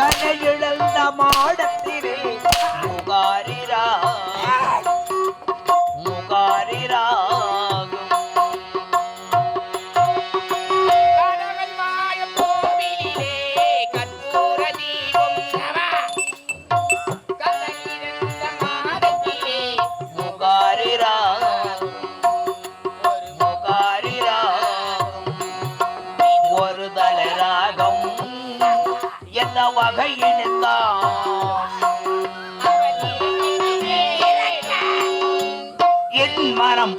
கனை மாட என்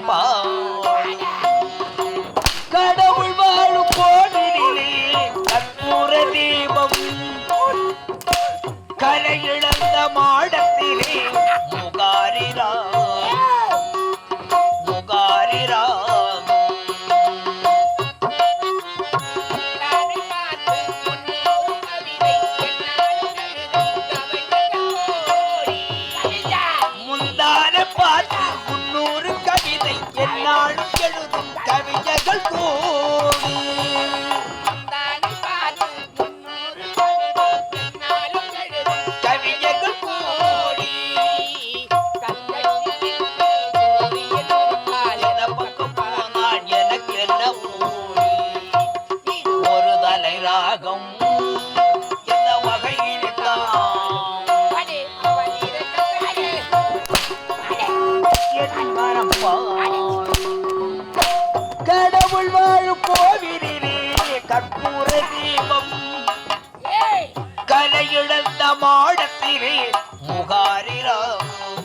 கற்பூர தீபம். கலையிழந்த மாடத்திலே முகாரிராகும்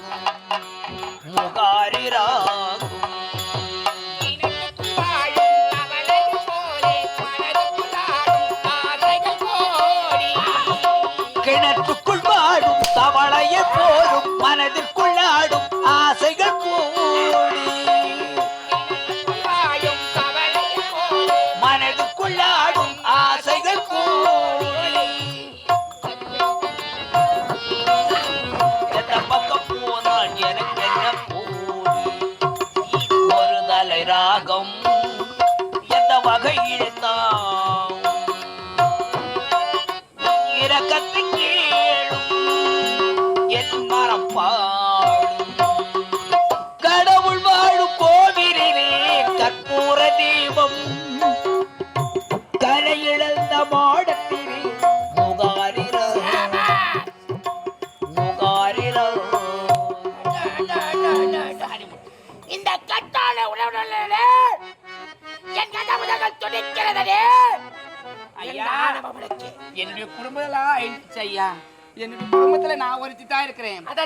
முகாரிராகும் கிணற்றுக்குள் வாடும் தவளையை போலும் மனதிற்குள்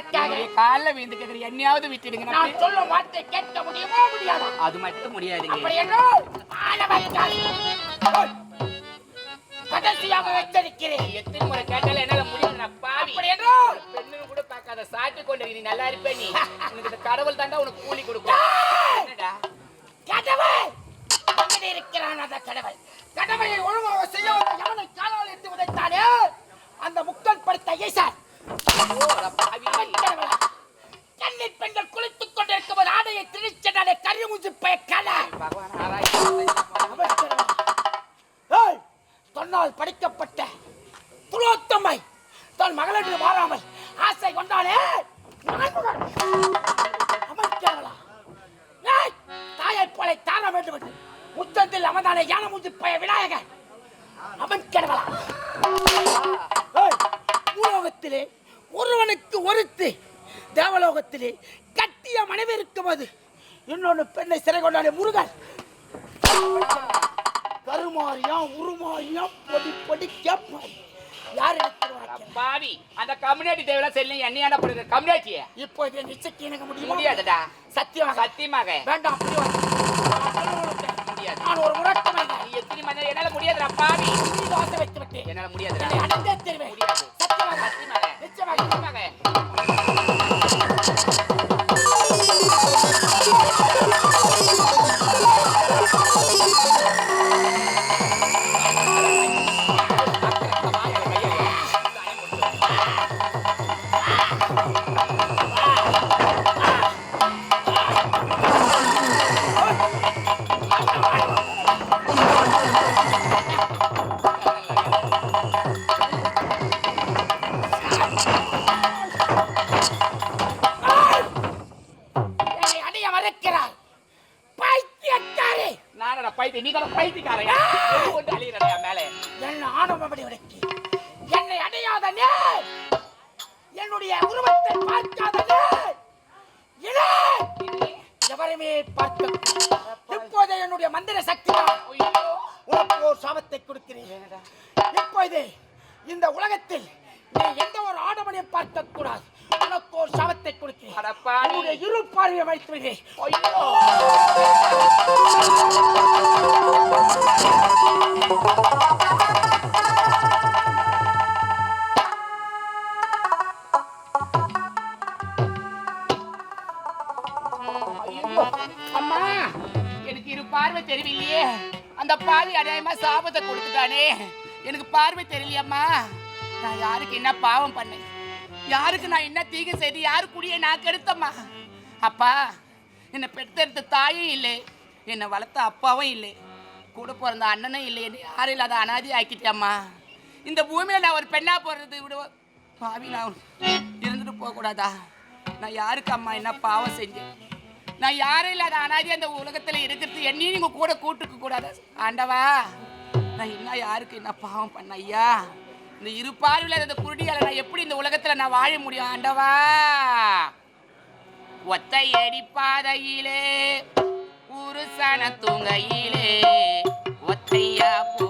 அதற்காக காலில் விழுந்து கேட்கிறேன் என்னையாவது விட்டுடுங்க நான் சொல்லும் வார்த்தை கேட்க முடியுமோ முடியாதா? அது மட்டும் முடியாதுங்க. அப்படி என்றால் ஆனவர்கள் கடைசியாக எச்சரிக்கிறேன். எத்தனை முறை கேட்டாலும் என்னால முடியல நான் பாவி. அப்படி பெண்ணுன்னு கூட பார்க்காத சாட்டி கொண்டு நீ நல்லா இருப்ப நீ. உனக்கு இந்த கடவுள் தாண்டா உனக்கு கூலி கொடுக்கும். என்னடா? கடவுள்! இருக்கிறான் அந்த கடவுள். கடவுளை ஒழுங்காக செய்ய வந்த எவனை காலால் எடுத்து உதைத்தானே? அந்த முக்கல் படுத்த ஈசான் பெண்கள் குளித்துக் கொண்டிருக்கும் ஆடையை திணிச்சதாலே கரிமுஞ்சு பயக்கல பகவான் ஆராய்ச்சி தொன்னால் படிக்கப்பட்ட துலோத்தம்மை தன் மகளென்று மாறாமல் ஆசை கொண்டானே நான்முகன். அவன் கேவலா. ஏய், தாயைப் போல தார வேண்டும் என்று முத்தத்தில் அவன்தானே யானமுந்து பய விநாயகன் அவன் கேவலா ஏய், ஒருவனுக்கு ஒருத்தி தேவலோகத்திலே கட்டிய மனைவி இருக்கும்போது இன்னொன்னு பெண்ணை சிறை கொண்டாடே முருகன் கருமாரியா உருமாரியா பொடி பொடி கேப்பாய். யார் பாவி அந்த கம்யூனிட்டி தேவையில்ல சரி என்னையாடா போடுற கம்யூனிட்டிய? இப்போ இதை எனக்கு முடியுமா? முடியாதுடா. சத்தியமாக. சத்தியமாக. வேண்டாம் முடியாது. நான் ஒரு முரட்டு மனிதன். நீ எத்தனை மணி நேரம் என்னால முடியாதுடா பாவி நீ வைத்து விட்டேன் என்னால முடியாதுடா. அடைந்தே தருவேன் முடியாது. சத்தியமாக. சத்தியமாக. நிச்சயமாக சத்தியமாக என்னுடைய உருவத்தை பார்க்காத நீ இனி எவருமே பார்க்க இப்போதே என்னுடைய மந்திர சக்தி உனக்கு ஒரு சாபத்தை கொடுக்கிறேன். இப்போது இந்த உலகத்தில் நீ எந்த ஒரு ஆடவனையும் பார்க்க கூடாது. உனக்கு ஒரு சாபத்தை கொடுக்கிறேன். இரு பார்வையை வைத்து விடு. ஐயோ, பார்வை தெரியலையே. அந்த பாவி அநியாயமா சாபத்தை கொடுத்துட்டானே. எனக்கு பார்வை தெரியலையம்மா. நான் யாருக்கு என்ன பாவம் பண்ணேன்? யாருக்கு நான் என்ன தீங்கு செய்து யாரு குடிய நான் கெடுத்தம்மா? அப்பா என்னை பெற்றெடுத்த தாயும் இல்லை. என்னை வளர்த்த அப்பாவும் இல்லை. கூட பிறந்த அண்ணனும் இல்லை. யாரும் இல்லாத அனாதி ஆக்கிட்டேம்மா இந்த பூமியில் நான் ஒரு பெண்ணா போடுறது விட பாவி நான் இருந்துட்டு போகக்கூடாதா? நான் யாருக்கு அம்மா என்ன பாவம் செஞ்சேன்? நான் யாரும் இல்லாத அனாதி அந்த உலகத்துல இருக்கிறது. என்னையும் நீங்க கூட கூட்டுக்க கூடாது. ஆண்டவா நான் என்ன யாருக்கு என்ன பாவம் பண்ண ஐயா? இந்த இரு பார்வையில் இந்த குருடியால நான் எப்படி இந்த உலகத்துல நான் வாழ முடியும்? ஆண்டவா ஒத்தையடி பாதையிலே புருஷன தூங்கையிலே ஒத்தையா போ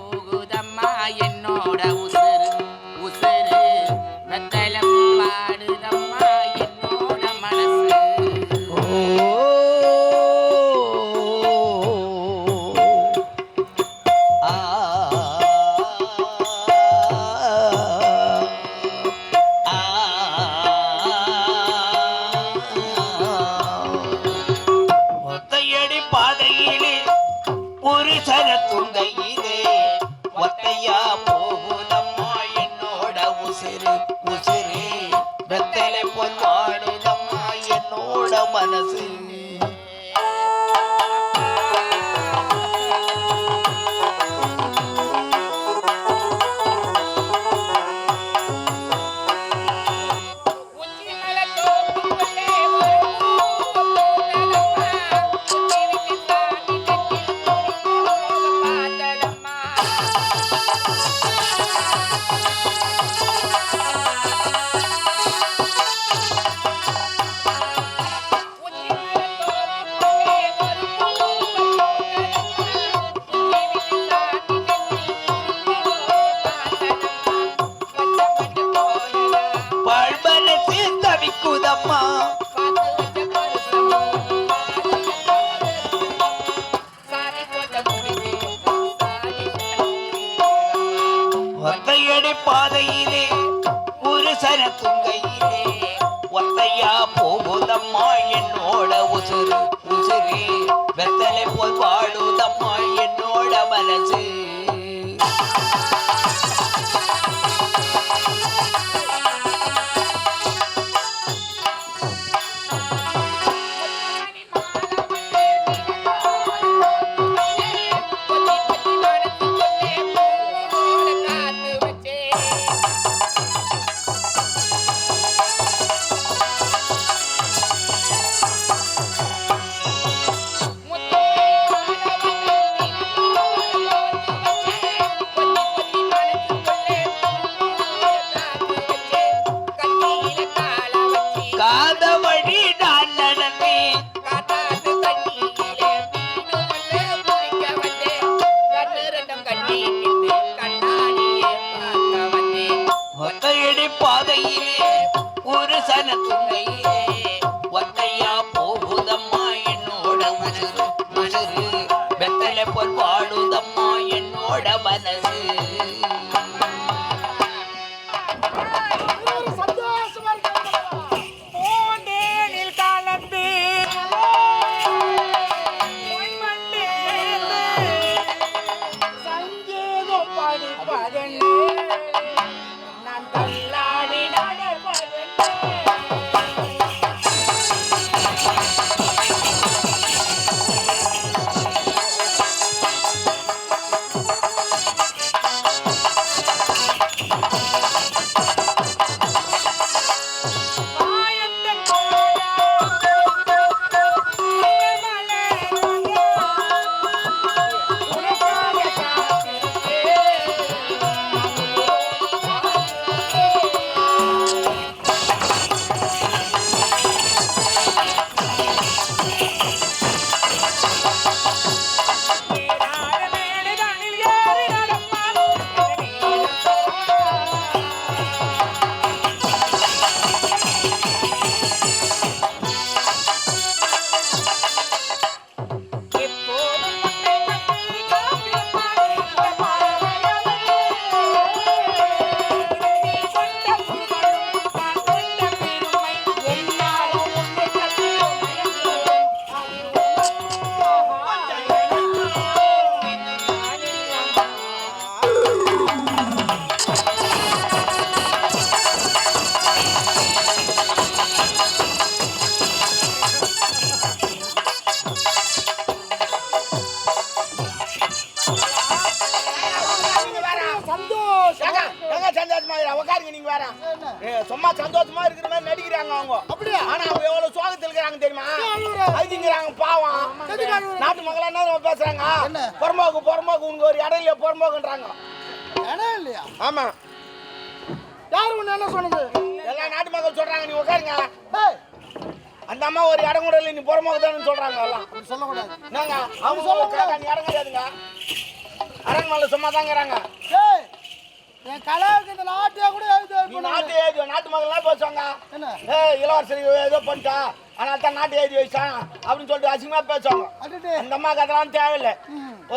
சும்மா சந்தோஷமா இருக்கிற மாதிரி நடிக்கிறாங்க அவங்க. அப்படியா? ஆனா அவங்க எவ்வளவு சோகத்தில் இருக்கிறாங்க தெரியுமா. அழுதிங்கிறாங்க பாவம்? நாட்டு மக்கள் என்ன பேசுறாங்க? புறம்போக்கு புறம்போக்கு உனக்கு ஒரு இடம் இல்லையா புறம்போக்குன்றாங்க. இடம் இல்லையா? ஆமா. யார் ஒண்ணு என்ன சொன்னது? எல்லா நாட்டு மக்கள் சொல்றாங்க நீ உட்காருங்க. அந்த அம்மா ஒரு இடம் கூட இல்லை நீ புறம்போக்கு தானே சொல்றாங்க எல்லாம். சொல்லக்கூடாது. என்னங்க? அவங்க சொல்ல நீ இடம் கிடையாதுங்க. அரண்மனையில சும்மா தாங்கிறாங்க ஏய்! என் கலாவுக்கு இந்த நாட்டியா கூட எழுதி நாட்டு ஏஜ் நாட்டு மக்கள்லாம் பேசுவாங்க. ஏய் இளவரசர் ஏதோ பண்ணிட்டா. அதனால தான் நாட்டு எழுதி வச்சான் அப்படின்னு சொல்லிட்டு அசிங்கமா பேசுவாங்க. அந்த அம்மாக்கு அதெல்லாம் தேவையில்லை.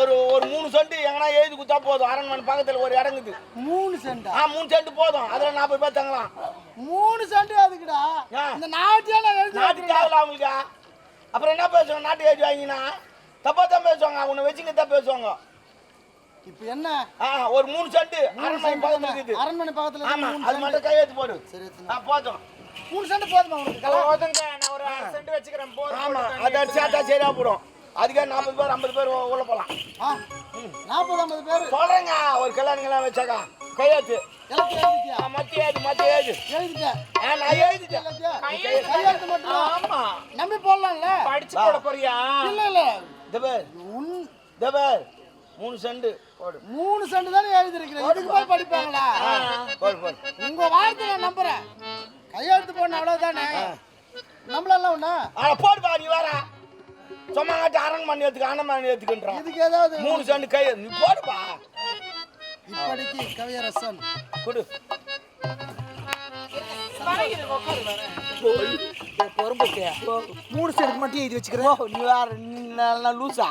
ஒரு ஒரு மூணு சென்ட் எங்கன்னா எழுதி கொடுத்தா போதும். அரண்மனை பக்கத்துல ஒரு இடங்குது மூணு சென்டா? ஆ மூணு சென்ட் போதும். அதுல நாற்பது பேர் தங்கலாம். மூணு சென்ட் எதுக்குடா? ஆ. இந்த எழுதி நாட்டு வைக்கிறேன்டா. தேவையில்ல அவங்களுக்கு. அப்புறம் என்ன பேசுவாங்க? நாட்டு எழுதி வாங்கினா. தப்பா தான் பேசுவாங்க. உன்னை வச்சுங்க தான் பேசுவாங்க. இப்ப என்ன? ஒரு மூணு மூணு அரண்மனை பக்கத்துல? இருக்குது. அரண்மனை பக்கத்துல ஆமா அது. மட்டும் கையெழுத்து போடு. சரி? ஆ போதும். மூணு சென்ட் போதுமா உனக்கு? கலா? ஆமா அதை சேர்த்தா சரியா போடும். அதுக்கே நாற்பது பேர் ஐம்பது பேர் உள்ள போலாம் ஆ, நாற்பது ஐம்பது பேர். சொல்றேங்க ஒரு கல்யாணங்கள்லாம் வச்சாக்கா. கையெழுத்து. மத்திய ஏது மத்திய ஏது எழுதிட்டேன் நான் எழுதிட்டேன்? கையெழுத்து. கையெழுத்து மட்டும். ஆமா. நம்பி போடலாம்ல? படிச்சு போட போறியா? இல்ல இல்ல. தபர் உன் தபர் மூணு செண்டு. போடு. மூணு சென்ட் தானே எழுதி இருக்கிறேன் இதுக்கு போய் படிப்பாங்களா? போடு போடு. உங்க வார்த்தை நான் நம்புறேன். கையெழுத்து போடணும் அவ்வளவுதானே? நம்மளெல்லாம் ஒண்ணா? ஆ போடுப்பா நீ வேற சும்மா காட்டி அரண் பண்ணி எடுத்துக்க அண்ணன் பண்ணி எடுத்துக்கின்றான் இதுக்கு ஏதாவது மூணு செண்டு கை நீ போடுப்பா இப்படிக்கு கவியரசன். கொடு. மூணு சென்ட் மட்டும் எழுதி வச்சுக்கிறேன். நீ வேற லூசா?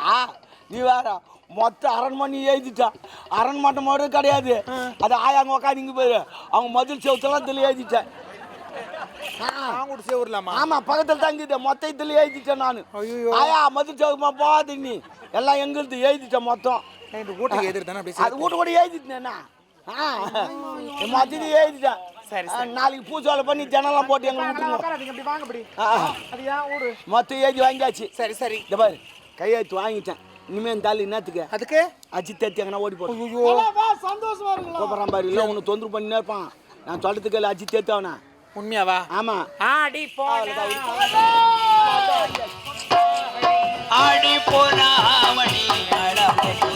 நீ வேற. மொத்த அரண்மனை எழுதிட்டா. அரண்மனை மட்டும் கிடையாது. அது ஆயாங்க உட்காந்து இங்க போயிரு அவங்க மதில் செவத்தெல்லாம் இதுல எழுதிட்டேன் ஆமா பக்கத்துல தங்கிட்ட மொத்த இதுல எழுதிட்டேன் நானு. ஆயா மதில் செவமா போகாது நீ. எல்லாம் எங்களுது எழுதிட்டேன் மொத்தம். வீட்டுக்கு அப்படி அது வீட்டு கூட எழுதிட்டேன்னா மொத்தத்தையும் எழுதிட்டேன். நாளைக்கு பூஜை பண்ணி ஜனலாம் போட்டு எங்களை மொத்தம் எழுதி வாங்கியாச்சு. சரி சரி. இந்த பாரு கையெழுத்து வாங்கிட்டேன். இனிமே இந்த ஆள் என்னத்துக்கு? அதுக்கு? அஜித் தேத்தி எங்கன்னா ஓடி வா, சந்தோஷமா பாரு இல்லை உன்னை தொந்தரவு பண்ணினே இருப்பான். நான் சொல்றதுக்கு இல்லை அஜித் தேத்தி அவனா. உண்மையாவா? ஆமா. ஆடி போன ஆடி போன அவனி அழகு.